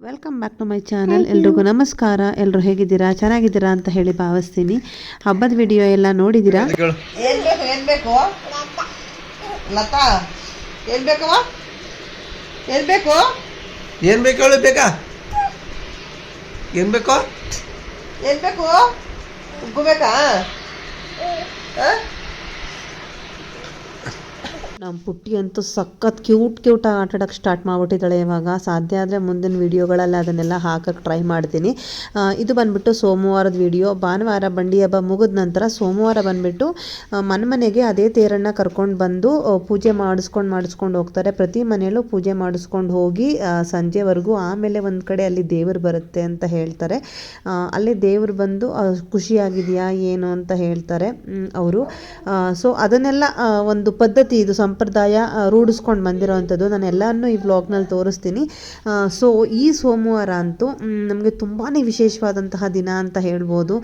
Welcome back to my channel ಎಲ್ರಿಗೂ ನಮಸ್ಕಾರ. ಎಲ್ಲರೂ ಹೇಗಿದ್ದೀರಾ? ಚೆನ್ನಾಗಿದ್ದೀರಾ ಅಂತ ಹೇಳಿ ಭಾವಿಸ್ತೀನಿ. ಹಬ್ಬದ ವಿಡಿಯೋ ಎಲ್ಲ ನೋಡಿದ್ದೀರಾ? ಏನ್ ಬೇಕು ಏನ್ ಬೇಕು ಲತಾ ಏನ್ ಬೇಕವ ಏನ್ ಬೇಕು ಏನ್ ಬೇಕು ಹೇಳು ಬೇಕಾ ಏನ್ ಬೇಕು? ಏನ್ ಬೇಕು ಉಗ್ಗು ಬೇಕಾ ಆ? ನಮ್ಮ ಪುಟ್ಟಿ ಅಂತೂ ಸಖತ್ ಕ್ಯೂಟ್ ಕ್ಯೂಟ್ ಆಟ ಸ್ಟಾರ್ಟ್ ಮಾಡಿಬಿಟ್ಟಿದ್ದಾಳೆ ಇವಾಗ. ಸಾಧ್ಯ ಆದರೆ ಮುಂದಿನ ವೀಡಿಯೋಗಳಲ್ಲಿ ಅದನ್ನೆಲ್ಲ ಹಾಕಕ್ಕೆ ಟ್ರೈ ಮಾಡ್ತೀನಿ. ಇದು ಬಂದ್ಬಿಟ್ಟು ಸೋಮವಾರದ ವಿಡಿಯೋ. ಭಾನುವಾರ ಬಂಡಿ ಹಬ್ಬ ಮುಗಿದ ನಂತರ ಸೋಮವಾರ ಬಂದ್ಬಿಟ್ಟು ಮನೆ ಮನೆಗೆ ಅದೇ ತೇರನ್ನು ಕರ್ಕೊಂಡು ಬಂದು ಪೂಜೆ ಮಾಡಿಸ್ಕೊಂಡು ಮಾಡಿಸ್ಕೊಂಡು ಹೋಗ್ತಾರೆ. ಪ್ರತಿ ಮನೆಯಲ್ಲೂ ಪೂಜೆ ಮಾಡಿಸ್ಕೊಂಡು ಹೋಗಿ ಸಂಜೆವರೆಗೂ ಆಮೇಲೆ ಒಂದು ಕಡೆ ಅಲ್ಲಿ ದೇವರು ಬರುತ್ತೆ ಅಂತ ಹೇಳ್ತಾರೆ. ಅಲ್ಲೇ ದೇವರು ಬಂದು ಖುಷಿಯಾಗಿದೆಯಾ, ಏನು ಅಂತ ಹೇಳ್ತಾರೆ ಅವರು. ಸೊ ಅದನ್ನೆಲ್ಲ ಒಂದು ಪದ್ಧತಿ ಇದು ಸಂಪ್ರದಾಯ ರೂಢಿಸ್ಕೊಂಡು ಬಂದಿರೋವಂಥದ್ದು ನಾನು ಎಲ್ಲನೂ ಈ ವ್ಲಾಗ್ನಲ್ಲಿ ತೋರಿಸ್ತೀನಿ. ಸೊ ಈ ಸೋಮವಾರ ಅಂತೂ ನಮಗೆ ತುಂಬಾ ವಿಶೇಷವಾದಂತಹ ದಿನ ಅಂತ ಹೇಳ್ಬೋದು.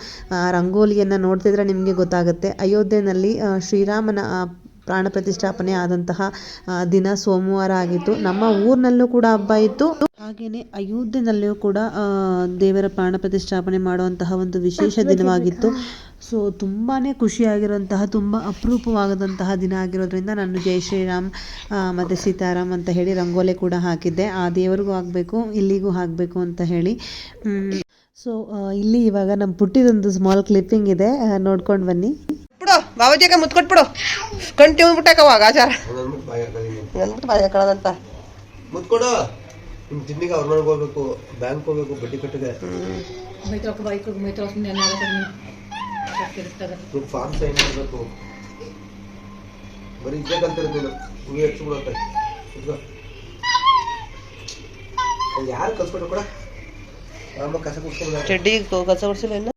ರಂಗೋಲಿಯನ್ನು ನೋಡ್ತಿದ್ರೆ ನಿಮಗೆ ಗೊತ್ತಾಗುತ್ತೆ. ಅಯೋಧ್ಯೆಯಲ್ಲಿ ಶ್ರೀರಾಮನ ಪ್ರಾಣ ಪ್ರತಿಷ್ಠಾಪನೆ ಆದಂತಹ ದಿನ ಸೋಮವಾರ ಆಗಿತ್ತು. ನಮ್ಮ ಊರಿನಲ್ಲೂ ಕೂಡ ಹಬ್ಬ ಇತ್ತು. ಹಾಗೆಯೇ ಅಯೋಧ್ಯೆಯಲ್ಲಿಯೂ ಕೂಡ ದೇವರ ಪ್ರಾಣ ಪ್ರತಿಷ್ಠಾಪನೆ ಮಾಡುವಂತಹ ಒಂದು ವಿಶೇಷ ದಿನವಾಗಿತ್ತು. ಸೊ ತುಂಬಾ ಖುಷಿಯಾಗಿರುವಂತಹ ತುಂಬ ಅಪರೂಪವಾದಂತಹ ದಿನ ಆಗಿರೋದ್ರಿಂದ ನಾನು ಜೈ ಶ್ರೀರಾಮ್ ಮತ್ತು ಸೀತಾರಾಮ್ ಅಂತ ಹೇಳಿ ರಂಗೋಲೆ ಕೂಡ ಹಾಕಿದ್ದೆ. ಆ ದೇವರಿಗೂ ಆಗಬೇಕು ಇಲ್ಲಿಗೂ ಹಾಕಬೇಕು ಅಂತ ಹೇಳಿ. ಸೊ ಇಲ್ಲಿ ಇವಾಗ ನಮ್ಮ ಪುಟ್ಟಿದೊಂದು ಸ್ಮಾಲ್ ಕ್ಲಿಪ್ಪಿಂಗ್ ಇದೆ. ನೋಡ್ಕೊಂಡು ಬನ್ನಿ. ಬಾಬಾಜಿಗೆ ಮುತ್ಕೊಟ್ಬಿಡು. ಕಂಟಿ ಬಿಟ್ಟಾಕವ ಆಚಾರ. ಅಂದ್ಬಿಟ್ಟು ಬಾಯಿ ಕಳದಂತ ಮುತ್ಕೊಡು. ನಿಮ್ ತಿಂಡಿಗೆ ಅವ್ರ ಮನೆಗೆ ಹೋಗ್ಬೇಕು ಬ್ಯಾಂಕ್ ಹೋಗ್ಬೇಕು ಬಡ್ಡಿ ಕಟ್ಟಿಗೆ ನಿಮ್ ಫಾರ್ಮ್ ಸೈನ್ ಮಾಡಬೇಕು. ಬರೀ ಇದ್ದೇ ಕಲ್ತಿರೋದು ನೀನು ಹಿಂಗೆ ಹೆಚ್ಚು ಬಿಡುತ್ತೆ ಇದ್ಕೋ ಯಾರು ಕಲ್ಸ್ಕೊಟ್ಟು ಕೂಡ? ಕಸ ಕುಡ್ಸ್ಕೊಂಡು ಚಡ್ಡಿ ಕಸ ಕುಡ್ಸಿಲ್ಲ ಇನ್ನು?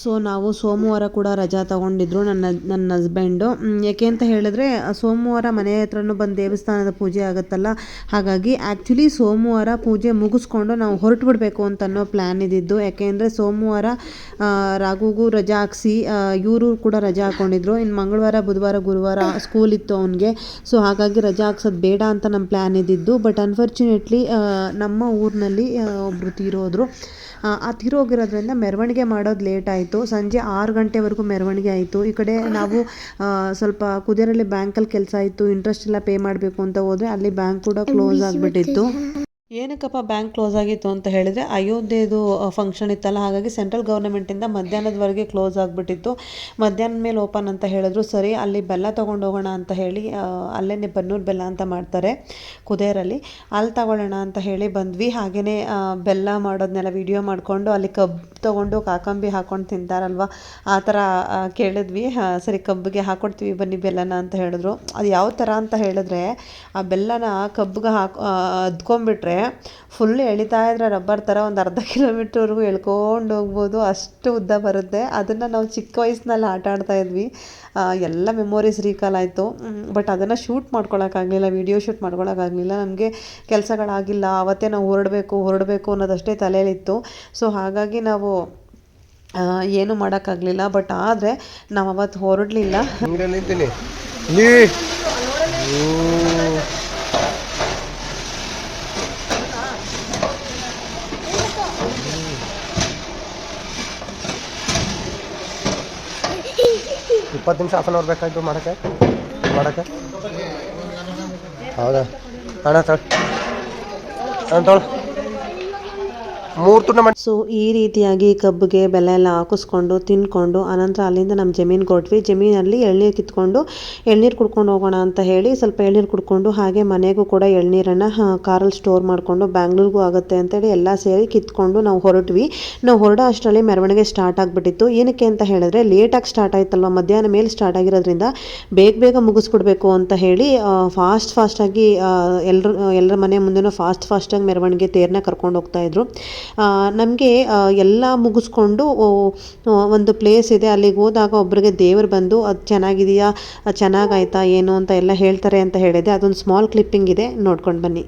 ಸೊ ನಾವು ಸೋಮವಾರ ಕೂಡ ರಜಾ ತಗೊಂಡಿದ್ರು ನನ್ನ ನನ್ನ ಹಸ್ಬೆಂಡು ಯಾಕೆ ಅಂತ ಹೇಳಿದ್ರೆ ಸೋಮವಾರ ಮನೆ ಹತ್ರನೂ ಬಂದು ದೇವಸ್ಥಾನದ ಪೂಜೆ ಆಗುತ್ತಲ್ಲ? ಹಾಗಾಗಿ ಆ್ಯಕ್ಚುಲಿ ಸೋಮವಾರ ಪೂಜೆ ಮುಗಿಸ್ಕೊಂಡು ನಾವು ಹೊರಟು ಬಿಡಬೇಕು ಅಂತ ಅನ್ನೋ ಪ್ಲ್ಯಾನ್ ಇದ್ದಿದ್ದು ಯಾಕೆಂದರೆ ಸೋಮವಾರ ರಾಘುಗೂ ರಜಾ ಹಾಕ್ಸಿ ಇವರು ಕೂಡ ರಜಾ ಹಾಕ್ಕೊಂಡಿದ್ರು ಇನ್ನು ಮಂಗಳವಾರ, ಬುಧವಾರ, ಗುರುವಾರ ಸ್ಕೂಲ್ ಇತ್ತು ಅವನಿಗೆ. ಸೊ ಹಾಗಾಗಿ ರಜಾ ಹಾಕ್ಸೋದು ಬೇಡ ಅಂತ ನಮ್ಮ ಪ್ಲ್ಯಾನ್ ಇದ್ದಿದ್ದು. ಬಟ್ ಅನ್ಫಾರ್ಚುನೇಟ್ಲಿ ನಮ್ಮ ಊರಿನಲ್ಲಿ ಒಬ್ಬರು ತೀರೋದ್ರು. ಆ, ತಿರು ಹೋಗಿರೋದ್ರಿಂದ ಮೆರವಣಿಗೆ ಮಾಡೋದು ಲೇಟ್ ಆಯಿತು. ಸಂಜೆ ಆರು ಗಂಟೆವರೆಗೂ ಮೆರವಣಿಗೆ ಆಯಿತು. ಈ ಕಡೆ ನಾವು ಸ್ವಲ್ಪ ಕುದಿರಲ್ಲಿ ಬ್ಯಾಂಕಲ್ಲಿ ಕೆಲಸ ಇತ್ತು ಇಂಟ್ರೆಸ್ಟ್ ಎಲ್ಲ ಪೇ ಮಾಡಬೇಕು ಅಂತ ಹೋದರೆ ಅಲ್ಲಿ ಬ್ಯಾಂಕ್ ಕೂಡ ಕ್ಲೋಸ್ ಆಗಿಬಿಟ್ಟಿತ್ತು. ಏನಕ್ಕಪ್ಪ ಬ್ಯಾಂಕ್ ಕ್ಲೋಸ್ ಆಗಿತ್ತು ಅಂತ ಹೇಳಿದರೆ ಅಯೋಧ್ಯೆದು ಫಂಕ್ಷನ್ ಇತ್ತಲ್ಲ, ಹಾಗಾಗಿ ಸೆಂಟ್ರಲ್ ಗೌರ್ಮೆಂಟಿಂದ ಮಧ್ಯಾಹ್ನದವರೆಗೆ ಕ್ಲೋಸ್ ಆಗಿಬಿಟ್ಟಿತ್ತು. ಮಧ್ಯಾಹ್ನದ ಮೇಲೆ ಓಪನ್ ಅಂತ ಹೇಳಿದ್ರು, ಸರಿ, ಅಲ್ಲಿ ಬೆಲ್ಲ ಹೋಗೋಣ ಅಂತ ಹೇಳಿ ಅಲ್ಲೇ ಬನ್ನೂರು ಬೆಲ್ಲ ಅಂತ ಮಾಡ್ತಾರೆ ಕುದೇರಲ್ಲಿ. ಅಲ್ಲಿ ತಗೊಳ್ಳೋಣ ಅಂತ ಹೇಳಿ ಬಂದ್ವಿ. ಹಾಗೆಯೇ ಬೆಲ್ಲ ಮಾಡೋದನ್ನೆಲ್ಲ ವಿಡಿಯೋ ಮಾಡಿಕೊಂಡು ಅಲ್ಲಿ ಕಬ್ಬು ತೊಗೊಂಡು ಕಾಕಂಬಿ ಹಾಕೊಂಡು ತಿಂತಾರಲ್ವ, ಆ ಥರ ಕೇಳಿದ್ವಿ. ಸರಿ, ಕಬ್ಬಿಗೆ ಹಾಕ್ಕೊಡ್ತೀವಿ ಬನ್ನಿ ಬೆಲ್ಲನ ಅಂತ ಹೇಳಿದ್ರು. ಅದು ಯಾವ ಥರ ಅಂತ ಹೇಳಿದ್ರೆ, ಆ ಬೆಲ್ಲನ ಕಬ್ಬಿಗೆ ಹಾಕಿ ಅದ್ಕೊಂಬಿಟ್ರೆ ಫುಲ್ ಎಳಿತಾ ಇದ್ರೆ ರಬ್ಬರ್ ಥರ ಒಂದು ಅರ್ಧ ಕಿಲೋಮೀಟ್ರ್ವರೆಗೂ ಎಳ್ಕೊಂಡು ಹೋಗ್ಬೋದು. ಅಷ್ಟು ಉದ್ದ ಬರುತ್ತೆ. ಅದನ್ನು ನಾವು ಚಿಕ್ಕ ವಯಸ್ಸಿನಲ್ಲಿ ಆಟ ಆಡ್ತಾ ಇದ್ವಿ. ಎಲ್ಲ ಮೆಮೊರೀಸ್ ರೀಕಾಲ್ ಆಯಿತು. ಬಟ್ ಅದನ್ನು ಶೂಟ್ ಮಾಡ್ಕೊಳಕ್ಕಾಗಲಿಲ್ಲ ವಿಡಿಯೋ ಶೂಟ್ ಮಾಡ್ಕೊಳಕ್ಕಾಗಲಿಲ್ಲ ನಮಗೆ ಕೆಲಸಗಳಾಗಿಲ್ಲ. ಅವತ್ತೇ ನಾವು ಹೊರಡಬೇಕು ಹೊರಡಬೇಕು ಅನ್ನೋದಷ್ಟೇ ತಲೆಯಲ್ಲಿತ್ತು. ಸೊ ಹಾಗಾಗಿ ನಾವು ಏನು ಮಾಡೋಕ್ಕಾಗಲಿಲ್ಲ ಬಟ್ ಆದರೆ ನಾವು ಅವತ್ತು ಹೊರಡಲಿಲ್ಲ. ಇಪ್ಪತ್ತು ನಿಮಿಷ ಹಾಫ್ ಅನ್ ಅವರ್ ಬೇಕಾಯ್ತು ಮಾಡೋಕ್ಕೆ? ಮಾಡೋಕ್ಕೆ? ಹೌದಾ? ಅಣ್ಣ ತೊಳ್ ಅಣ್ಣ ತೊಳ ಸೊ ಈ ರೀತಿಯಾಗಿ ಕಬ್ಬಿಗೆ ಬೆಲೆ ಎಲ್ಲ ಹಾಕಿಸ್ಕೊಂಡು ತಿನ್ಕೊಂಡು ಅನಂತರ ಅಲ್ಲಿಂದ ನಮ್ಮ ಜಮೀನು ಕೊಟ್ವಿ. ಜಮೀನಲ್ಲಿ ಎಳ್ನೀರು ಕಿತ್ಕೊಂಡು ಎಳ್ನೀರು ಕುಡ್ಕೊಂಡು ಹೋಗೋಣ ಅಂತ ಹೇಳಿ ಸ್ವಲ್ಪ ಎಳ್ನೀರು ಕುಡ್ಕೊಂಡು ಹಾಗೆ ಮನೆಗೂ ಕೂಡ ಎಳ್ನೀರನ್ನು ಕಾರಲ್ಲಿ ಸ್ಟೋರ್ ಮಾಡಿಕೊಂಡು ಬ್ಯಾಂಗ್ಳೂರ್ಗೂ ಆಗುತ್ತೆ ಅಂತೇಳಿ ಎಲ್ಲ ಸೇರಿ ಕಿತ್ಕೊಂಡು ನಾವು ಹೊರಟ್ವಿ. ನಾವು ಹೊರಡೋ ಅಷ್ಟರಲ್ಲಿ ಮೆರವಣಿಗೆ ಸ್ಟಾರ್ಟ್ ಆಗಿಬಿಟ್ಟಿತ್ತು. ಏನಕ್ಕೆ ಅಂತ ಹೇಳಿದ್ರೆ ಲೇಟಾಗಿ ಸ್ಟಾರ್ಟ್ ಆಯ್ತಲ್ವ? ಮಧ್ಯಾಹ್ನ ಮೇಲೆ ಸ್ಟಾರ್ಟ್ ಆಗಿರೋದ್ರಿಂದ ಬೇಗ ಬೇಗ ಮುಗಿಸ್ಬಿಡ್ಬೇಕು ಅಂತ ಹೇಳಿ ಫಾಸ್ಟ್ ಫಾಸ್ಟಾಗಿ ಎಲ್ಲರ ಎಲ್ಲರ ಮನೆ ಮುಂದೆನೂ ಫಾಸ್ಟ್ ಫಾಸ್ಟಾಗಿ ಮೆರವಣಿಗೆ ತೇರನ್ನ ಕರ್ಕೊಂಡು ಹೋಗ್ತಾ ಇದ್ರು. ನಮಗೆ ಎಲ್ಲ ಮುಗಿಸ್ಕೊಂಡು ಒಂದು ಪ್ಲೇಸ್ ಇದೆ ಅಲ್ಲಿಗೆ ಹೋದಾಗ ಒಬ್ಬರಿಗೆ ದೇವರು ಬಂದು ಅದು ಚೆನ್ನಾಗಿದೆಯಾ? ಚೆನ್ನಾಗಾಯ್ತಾ? ಏನು? ಅಂತ ಎಲ್ಲ ಹೇಳ್ತಾರೆ ಅಂತ ಹೇಳಿದೆ. ಅದೊಂದು ಸ್ಮಾಲ್ ಕ್ಲಿಪ್ಪಿಂಗ್ ಇದೆ. ನೋಡ್ಕೊಂಡು ಬನ್ನಿ.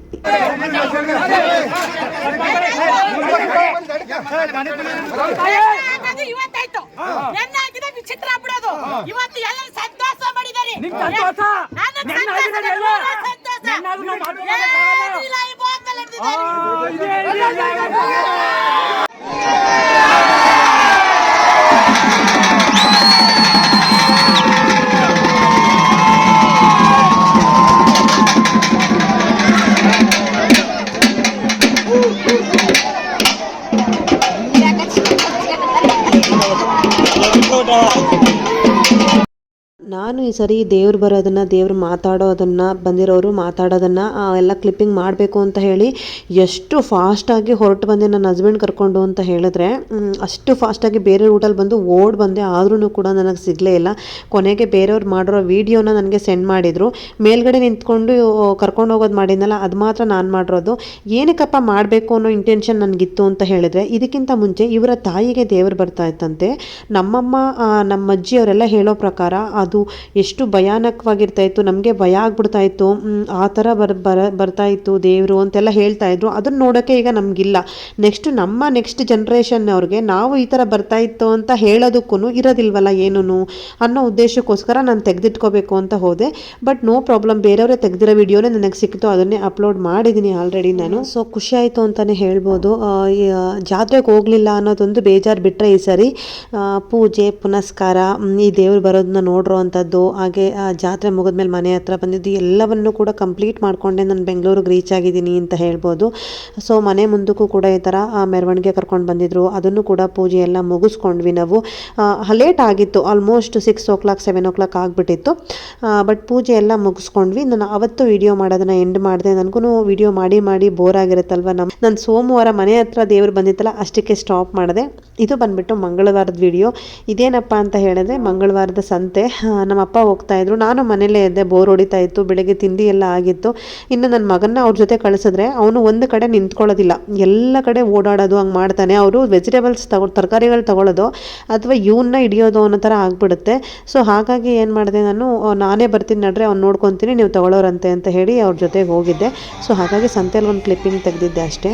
ವಿಚಿತ್ರ ಬಿಡೋದು ಇವತ್ತು ಎಲ್ಲರೂ ಸಂತೋಷ ಮಾಡಿದ್ದಾರೆ. ಸಂತೋಷ? ನಾನು ನೆನ್ನೆ ಸಂತೋಷ ಈ ಸರಿ ದೇವ್ರು ಬರೋದನ್ನು, ದೇವ್ರು ಮಾತಾಡೋದನ್ನು, ಬಂದಿರೋರು ಮಾತಾಡೋದನ್ನು ಎಲ್ಲ ಕ್ಲಿಪ್ಪಿಂಗ್ ಮಾಡಬೇಕು ಅಂತ ಹೇಳಿ ಎಷ್ಟು ಫಾಸ್ಟಾಗಿ ಹೊರಟು ಬಂದೆ ನನ್ನ ಹಸ್ಬೆಂಡ್ ಕರ್ಕೊಂಡು ಅಂತ ಹೇಳಿದ್ರೆ ಅಷ್ಟು ಫಾಸ್ಟಾಗಿ ಬೇರೆ ರೂಟಲ್ಲಿ ಬಂದು ಓಡ್ ಬಂದೆ. ಆದ್ರೂ ಕೂಡ ನನಗೆ ಸಿಗಲೇ ಇಲ್ಲ. ಕೊನೆಗೆ ಬೇರೆಯವ್ರು ಮಾಡಿರೋ ವೀಡಿಯೋನ ನನಗೆ ಸೆಂಡ್ ಮಾಡಿದರು. ಮೇಲ್ಗಡೆ ನಿಂತ್ಕೊಂಡು ಕರ್ಕೊಂಡು ಹೋಗೋದು ಮಾಡಿದ್ನಲ್ಲ, ಅದು ಮಾತ್ರ ನಾನು ಮಾಡಿರೋದು. ಏನಕ್ಕಪ್ಪ ಮಾಡಬೇಕು ಅನ್ನೋ ಇಂಟೆನ್ಷನ್ ನನಗಿತ್ತು ಅಂತ ಹೇಳಿದ್ರೆ, ಇದಕ್ಕಿಂತ ಮುಂಚೆ ಇವರ ತಾಯಿಗೆ ದೇವರು ಬರ್ತಾ ಇತ್ತಂತೆ. ನಮ್ಮಮ್ಮ ನಮ್ಮ ಅಜ್ಜಿ ಅವರೆಲ್ಲ ಹೇಳೋ ಪ್ರಕಾರ ಅದು ಎಷ್ಟು ಭಯಾನಕವಾಗಿರ್ತಾ ಇತ್ತು ನಮಗೆ ಭಯ ಆಗ್ಬಿಡ್ತಾ ಇತ್ತು ಮ್, ಆ ಥರ ಬರ್ ಬರ ಬರ್ತಾ ಇತ್ತು ದೇವರು ಅಂತೆಲ್ಲ ಹೇಳ್ತಾ ಇದ್ರು. ಅದನ್ನ ನೋಡೋಕ್ಕೆ ಈಗ ನಮಗಿಲ್ಲ. ನೆಕ್ಸ್ಟ್ ನಮ್ಮ ನೆಕ್ಸ್ಟ್ ಜನ್ರೇಷನ್ ಅವ್ರಿಗೆ ನಾವು ಈ ಥರ ಬರ್ತಾ ಇತ್ತು ಅಂತ ಹೇಳೋದಕ್ಕೂ ಇರೋದಿಲ್ವಲ್ಲ ಏನೂ ಅನ್ನೋ ಉದ್ದೇಶಕ್ಕೋಸ್ಕರ ನಾನು ತೆಗೆದಿಟ್ಕೋಬೇಕು ಅಂತ ಹೋದೆ. ಬಟ್ ನೋ ಪ್ರಾಬ್ಲಮ್ ಬೇರೆಯವರೇ ತೆಗೆದಿರೋ ವಿಡಿಯೋನೇ ನನಗೆ ಸಿಕ್ತು ಅದನ್ನೇ ಅಪ್ಲೋಡ್ ಮಾಡಿದ್ದೀನಿ ಆಲ್ರೆಡಿ ನಾನು. ಸೊ ಖುಷಿ ಆಯಿತು ಅಂತಲೇ ಹೇಳ್ಬೋದು. ಜಾತ್ರೆಗೆ ಹೋಗಲಿಲ್ಲ ಅನ್ನೋದೊಂದು ಬೇಜಾರು ಬಿಟ್ಟರೆ ಈ ಸರಿ. ಪೂಜೆ ಪುನಸ್ಕಾರ ಈ ದೇವ್ರು ಬರೋದನ್ನ ನೋಡಿರೋ ಅಂಥದ್ದು ಹಾಗೆ ಆ, ಜಾತ್ರೆ ಮುಗಿದ್ಮೇಲೆ ಮನೆ ಹತ್ರ ಬಂದಿದ್ದು ಎಲ್ಲವನ್ನು ಕೂಡ ಕಂಪ್ಲೀಟ್ ಮಾಡಿಕೊಂಡೆ. ನಾನು ಬೆಂಗಳೂರಿಗೆ ರೀಚ್ ಆಗಿದ್ದೀನಿ ಅಂತ ಹೇಳ್ಬೋದು. ಸೊ ಮನೆ ಮುಂದಕ್ಕೂ ಕೂಡ ಈ ಥರ ಮೆರವಣಿಗೆ ಕರ್ಕೊಂಡು ಬಂದಿದ್ರು. ಅದನ್ನು ಕೂಡ ಪೂಜೆ ಎಲ್ಲ ಮುಗಿಸ್ಕೊಂಡ್ವಿ ನಾವು. ಲೇಟ್ ಆಗಿತ್ತು. Almost six o'clock seven o'clock ಆಗಿಬಿಟ್ಟಿತ್ತು ಬಟ್ ಪೂಜೆ ಎಲ್ಲ ಮುಗಿಸ್ಕೊಂಡ್ವಿ. ನಾನು ಅವತ್ತು ವಿಡಿಯೋ ಮಾಡೋದನ್ನ ಎಂಡ್ ಮಾಡಿದೆ. ನನಗೂ ವಿಡಿಯೋ ಮಾಡಿ ಮಾಡಿ ಬೋರ್ ಆಗಿರುತ್ತಲ್ವ ನಮ್ಮ ನಾನು ಸೋಮವಾರ ಮನೆ ಹತ್ರ ದೇವರು ಬಂದಿತ್ತಲ್ಲ ಅಷ್ಟಕ್ಕೆ ಸ್ಟಾಪ್ ಮಾಡಿದೆ. ಇದು ಬಂದ್ಬಿಟ್ಟು ಮಂಗಳವಾರದ ವಿಡಿಯೋ ಇದೇನಪ್ಪ ಅಂತ ಹೇಳಿದ್ರೆ ಮಂಗಳವಾರದ ಸಂತೆ. ನಮ್ಮ ಅಪ್ಪ ಹೋಗ್ತಾ ಇದ್ರು. ನಾನು ಮನೇಲೇ ಇದ್ದೆ ಬೋರ್ ಹೊಡಿತಾ ಇತ್ತು, ಬೆಳಗ್ಗೆ ತಿಂಡಿ ಎಲ್ಲ ಆಗಿತ್ತು. ಇನ್ನು ನನ್ನ ಮಗನ ಅವ್ರ ಜೊತೆ ಕಳಿಸಿದ್ರೆ ಅವನು ಒಂದು ಕಡೆ ನಿಂತ್ಕೊಳ್ಳೋದಿಲ್ಲ. ಎಲ್ಲ ಕಡೆ ಓಡಾಡೋದು, ಹಂಗೆ ಮಾಡ್ತಾನೆ. ಅವರು ವೆಜಿಟೇಬಲ್ಸ್ ತಗೊ, ತರಕಾರಿಗಳು ತಗೊಳ್ಳೋದು ಅಥವಾ ಇವನ್ನ ಹಿಡಿಯೋದು ಅನ್ನೋ ಥರ ಆಗಿಬಿಡುತ್ತೆ. ಸೊ ಹಾಗಾಗಿ ಏನು ಮಾಡಿದೆ ನಾನು ನಾನೇ ಬರ್ತೀನಿ ನಡ್ರೆ, ಅವ್ನು ನೋಡ್ಕೊತೀನಿ, ನೀವು ತಗೊಳ್ಳೋರಂತೆ ಅಂತ ಹೇಳಿ ಅವ್ರ ಜೊತೆಗೆ ಹೋಗಿದ್ದೆ. ಸೊ ಹಾಗಾಗಿ ಸಂತೆಯಲ್ಲಿ ಒಂದು ಕ್ಲಿಪ್ಪಿಂಗ್ ತೆಗೆದಿದ್ದೆ ಅಷ್ಟೇ.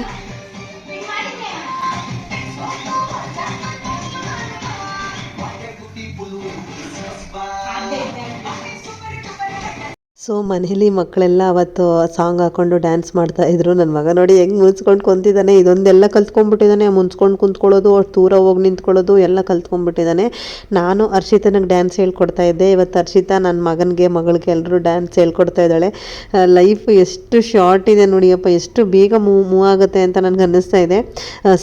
ಸೊ ಮನೇಲಿ ಮಕ್ಕಳೆಲ್ಲ ಅವತ್ತು ಸಾಂಗ್ ಹಾಕೊಂಡು ಡ್ಯಾನ್ಸ್ ಮಾಡ್ತಾ ಇದ್ರು. ನನ್ನ ಮಗ ನೋಡಿ ಹೆಂಗೆ ಮುನ್ಸ್ಕೊಂಡು ಕುಂತಿದ್ದಾನೆ. ಇದೊಂದೆಲ್ಲ ಕಲ್ತ್ಕೊಂಡ್ಬಿಟ್ಟಿದ್ದಾನೆ. ಮುನ್ಸ್ಕೊಂಡು ಕುಂತ್ಕೊಳ್ಳೋದು, ಅವ್ರು ದೂರ ಹೋಗಿ ನಿಂತ್ಕೊಳ್ಳೋದು, ಎಲ್ಲ ಕಲ್ತ್ಕೊಂಡ್ಬಿಟ್ಟಿದ್ದಾನೆ. ನಾನು ಅರ್ಷಿತನಿಗೆ ಡ್ಯಾನ್ಸ್ ಹೇಳ್ಕೊಡ್ತಾ ಇದ್ದೆ. ಇವತ್ತು ಅರ್ಷಿತಾ ನನ್ನ ಮಗನಿಗೆ, ಮಗಳಿಗೆ ಎಲ್ಲರೂ ಡ್ಯಾನ್ಸ್ ಹೇಳ್ಕೊಡ್ತಾ ಇದ್ದಾಳೆ. ಲೈಫ್ ಎಷ್ಟು ಶಾರ್ಟ್ ಇದೆ ನೋಡಿಯಪ್ಪ ಎಷ್ಟು ಬೇಗ ಮೂ ಮೂವ್ ಆಗುತ್ತೆ ಅಂತ ನನಗೆ ಅನ್ನಿಸ್ತಾ ಇದೆ.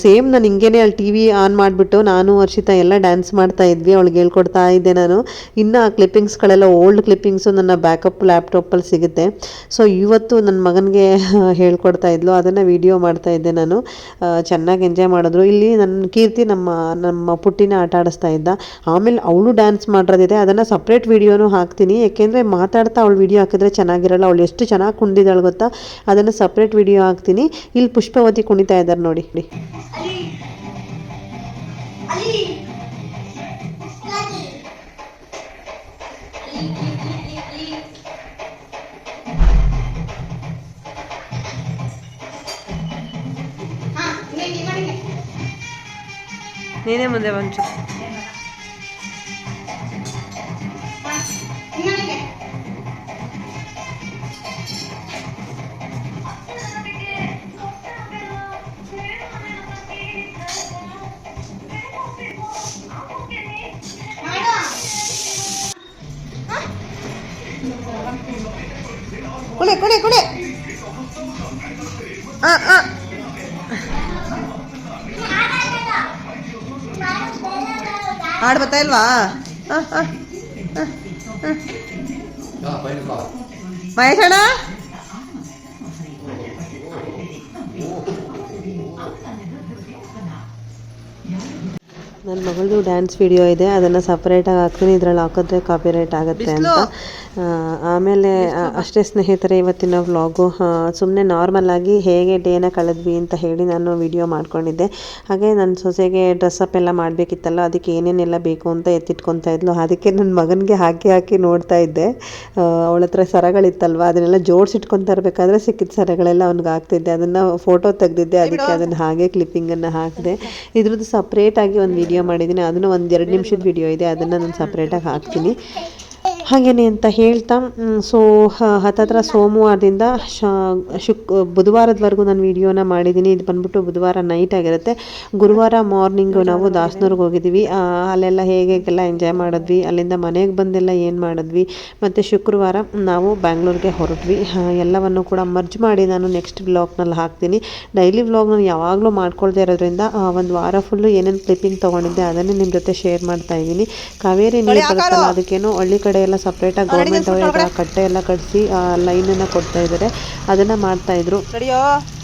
ಸೇಮ್ ನಾನು ಹಿಂಗೇನೆ ಅಲ್ಲಿ ಟಿ ವಿ ಆನ್ ಮಾಡಿಬಿಟ್ಟು ನಾನು, ಅರ್ಷಿತಾ ಎಲ್ಲ ಡ್ಯಾನ್ಸ್ ಮಾಡ್ತಾ ಇದ್ವಿ. ಅವಳಿಗೆ ಹೇಳ್ಕೊಡ್ತಾ ಇದ್ದೆ ನಾನು. ಇನ್ನು ಆ ಕ್ಲಿಪ್ಪಿಂಗ್ಸ್ಗಳೆಲ್ಲ ಓಲ್ಡ್ ಕ್ಲಿಪ್ಪಿಂಗ್ಸು ನನ್ನ ಬ್ಯಾಕಪ್ ಲ್ಯಾಪ್ಟಾಪಲ್ಲಿ ಸಿಗುತ್ತೆ. ಸೊ ಇವತ್ತು ನನ್ನ ಮಗನಿಗೆ ಹೇಳ್ಕೊಡ್ತಾ ಇದ್ಲು. ಅದನ್ನು ವಿಡಿಯೋ ಮಾಡ್ತಾ ಇದ್ದೆ ನಾನು. ಚೆನ್ನಾಗಿ ಎಂಜಾಯ್ ಮಾಡಿದ್ರು. ಇಲ್ಲಿ ನನ್ನ ಕೀರ್ತಿ ನಮ್ಮ ನಮ್ಮ ಪುಟ್ಟಿನ ಆಟ ಆಡಿಸ್ತಾ ಇದ್ದ. ಆಮೇಲೆ ಅವಳು ಡ್ಯಾನ್ಸ್ ಮಾಡಿರೋದಿದೆ. ಅದನ್ನು ಸಪ್ರೇಟ್ ವಿಡಿಯೋನು ಹಾಕ್ತೀನಿ. ಏಕೆಂದರೆ ಮಾತಾಡ್ತಾ ಅವಳು ವಿಡಿಯೋ ಹಾಕಿದ್ರೆ ಚೆನ್ನಾಗಿರಲ್ಲ. ಅವಳು ಎಷ್ಟು ಚೆನ್ನಾಗಿ ಕುಣಿದಿದ್ದಾಳೆ ಗೊತ್ತಾ? ಅದನ್ನು ಸಪ್ರೇಟ್ ವಿಡಿಯೋ ಹಾಕ್ತೀನಿ. ಇಲ್ಲಿ ಪುಷ್ಪವತಿ ಕುಣಿತಾ ಇದ್ದಾರೆ ನೋಡಿ. నేనే ముందే వంచు. കുടെ കുടെ കുടെ ആ ആ ಹಾಡು ಬರ್ತಾ ಇಲ್ವಾ. ಮಹೇಶಣ್ಣ? ನನ್ನ ಮಗಳದು ಡ್ಯಾನ್ಸ್ ವಿಡಿಯೋ ಇದೆ ಅದನ್ನು ಸಪ್ರೇಟಾಗಿ ಹಾಕ್ತೀನಿ. ಇದರಲ್ಲಿ ಹಾಕಿದ್ರೆ ಕಾಪಿರೈಟ್ ಆಗುತ್ತೆ ಅಂತ. ಆಮೇಲೆ ಅಷ್ಟೇ ಸ್ನೇಹಿತರೆ ಇವತ್ತಿನ ವ್ಲಾಗು ಸುಮ್ಮನೆ ನಾರ್ಮಲಾಗಿ ಹೇಗೆ ಡೇನ ಕಳೆದ್ವಿ ಅಂತ ಹೇಳಿ ನಾನು ವಿಡಿಯೋ ಮಾಡ್ಕೊಂಡಿದ್ದೆ. ಹಾಗೆ ನನ್ನ ಸೊಸೆಗೆ ಡ್ರೆಸ್ಅಪ್ ಎಲ್ಲ ಮಾಡಬೇಕಿತ್ತಲ್ಲ ಅದಕ್ಕೆ ಏನೇನೆಲ್ಲ ಬೇಕು ಅಂತ ಎತ್ತಿಟ್ಕೊತಾ ಇದ್ಲು. ಅದಕ್ಕೆ ನನ್ನ ಮಗನಿಗೆ ಹಾಕಿ ಹಾಕಿ ನೋಡ್ತಾ ಇದ್ದೆ. ಅವಳ ಹತ್ರ ಸರಗಳಿತ್ತಲ್ವ ಅದನ್ನೆಲ್ಲ ಜೋಡಿಸಿಟ್ಕೊತಾ ಇರಬೇಕಾದ್ರೆ ಸಿಕ್ಕಿದ ಸರಗಳೆಲ್ಲ ಅವ್ನಿಗೆ ಹಾಕ್ತಿದ್ದೆ. ಅದನ್ನು ಫೋಟೋ ತೆಗೆದಿದ್ದೆ ಅದಕ್ಕೆ ಅದನ್ನು ಹಾಗೆ ಕ್ಲಿಪ್ಪಿಂಗನ್ನು ಹಾಕಿದೆ. ಇದ್ರದ್ದು ಸಪ್ರೇಟಾಗಿ ಒಂದು ವಿಡಿಯೋ ಮಾಡಿದ್ದೀನಿ. ಅದನ್ನು ಒಂದು ಎರಡು ನಿಮಿಷದ ವಿಡಿಯೋ ಇದೆ. ಅದನ್ನು ನಾನು ಸಪ್ರೇಟಾಗಿ ಹಾಕ್ತೀನಿ. ಹಾಗೇನೆ ಅಂತ ಹೇಳ್ತಾ ಸೊ ಹತ್ತತ್ರ ಸೋಮವಾರದಿಂದ ಶುಕ್, ಬುಧವಾರದವರೆಗೂ ನಾನು ವಿಡಿಯೋನ ಮಾಡಿದ್ದೀನಿ. ಇದು ಬಂದ್ಬಿಟ್ಟು ಬುಧವಾರ ನೈಟ್ ಆಗಿರುತ್ತೆ. ಗುರುವಾರ ಮಾರ್ನಿಂಗು ನಾವು ದಾಸನೂರ್ಗೆ ಹೋಗಿದ್ದೀವಿ ಅಲ್ಲೆಲ್ಲ ಹೇಗೆಲ್ಲ ಎಂಜಾಯ್ ಮಾಡಿದ್ವಿ, ಅಲ್ಲಿಂದ ಮನೆಗೆ ಬಂದೆಲ್ಲ ಏನು ಮಾಡಿದ್ವಿ, ಮತ್ತು ಶುಕ್ರವಾರ ನಾವು ಬ್ಯಾಂಗ್ಳೂರಿಗೆ ಹೊರಟ್ವಿ. ಎಲ್ಲವನ್ನು ಕೂಡ ಮರ್ಜ್ ಮಾಡಿ ನಾನು ನೆಕ್ಸ್ಟ್ ವ್ಲಾಗ್ನಲ್ಲಿ ಹಾಕ್ತೀನಿ. ಡೈಲಿ ವ್ಲಾಗ್ ನಾನು ಯಾವಾಗಲೂ ಮಾಡ್ಕೊಳ್ತಾ ಇರೋದ್ರಿಂದ ಒಂದು ವಾರ ಫುಲ್ಲು ಏನೇನು ಕ್ಲಿಪ್ಪಿಂಗ್ ತೊಗೊಂಡಿದ್ದೆ ಅದನ್ನೇ ನಿಮ್ಮ ಜೊತೆ ಶೇರ್ ಮಾಡ್ತಾ ಇದ್ದೀನಿ. ಕಾವೇರಿ ನೀರು ಬರುತ್ತಲ್ಲ, ಅದಕ್ಕೇನೋ ಹಳ್ಳಿ ಕಡೆ ಎಲ್ಲ ಸಪ್ರೇಟಾಗಿ ಗೌರ್ಮೆಂಟ್ ಅವರ ಕಟ್ಟೆ ಎಲ್ಲ ಕಟ್ಟಿಸಿ ಲೈನನ್ನು ಕೊಡ್ತಾ ಇದ್ದಾರೆ ಅದನ್ನು ಮಾಡ್ತಾಯಿದ್ರು ಇದ್ರು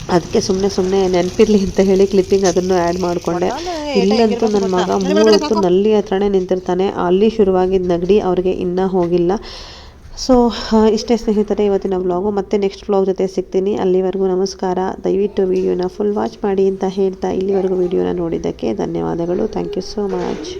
ಅದಕ್ಕೆ ಸುಮ್ಮನೆ ಸುಮ್ಮನೆ ನೆನಪಿರ್ಲಿ ಅಂತ ಹೇಳಿ ಕ್ಲಿಪ್ಪಿಂಗ್ ಅದನ್ನು ಆ್ಯಡ್ ಮಾಡಿಕೊಂಡೆ ಇಲ್ಲಂತೂ ನನ್ನ ಮಗ ಮೂವತ್ತು ನಲ್ಲಿ ಹತ್ರನೇ ನಿಂತಿರ್ತಾನೆ ಅಲ್ಲಿ ಶುರುವಾಗಿದ್ದ ನಗಡಿ ಅವ್ರಿಗೆ ಇನ್ನೂ ಹೋಗಿಲ್ಲ ಸೊ ಇಷ್ಟೇ ಸ್ನೇಹಿತರೆ ಇವತ್ತಿನ ವ್ಲಾಗು ಮತ್ತೆ ನೆಕ್ಸ್ಟ್ ವ್ಲಾಗ್ ಜೊತೆ ಸಿಗ್ತೀನಿ ಅಲ್ಲಿವರೆಗೂ ನಮಸ್ಕಾರ ದಯವಿಟ್ಟು ವಿಡಿಯೋನ ಫುಲ್ ವಾಚ್ ಮಾಡಿ ಅಂತ ಹೇಳ್ತಾ ಇಲ್ಲಿವರೆಗೂ ವಿಡಿಯೋನ ನೋಡಿದ್ದಕ್ಕೆ ಧನ್ಯವಾದಗಳು ಥ್ಯಾಂಕ್ ಯು ಸೋ ಮಚ್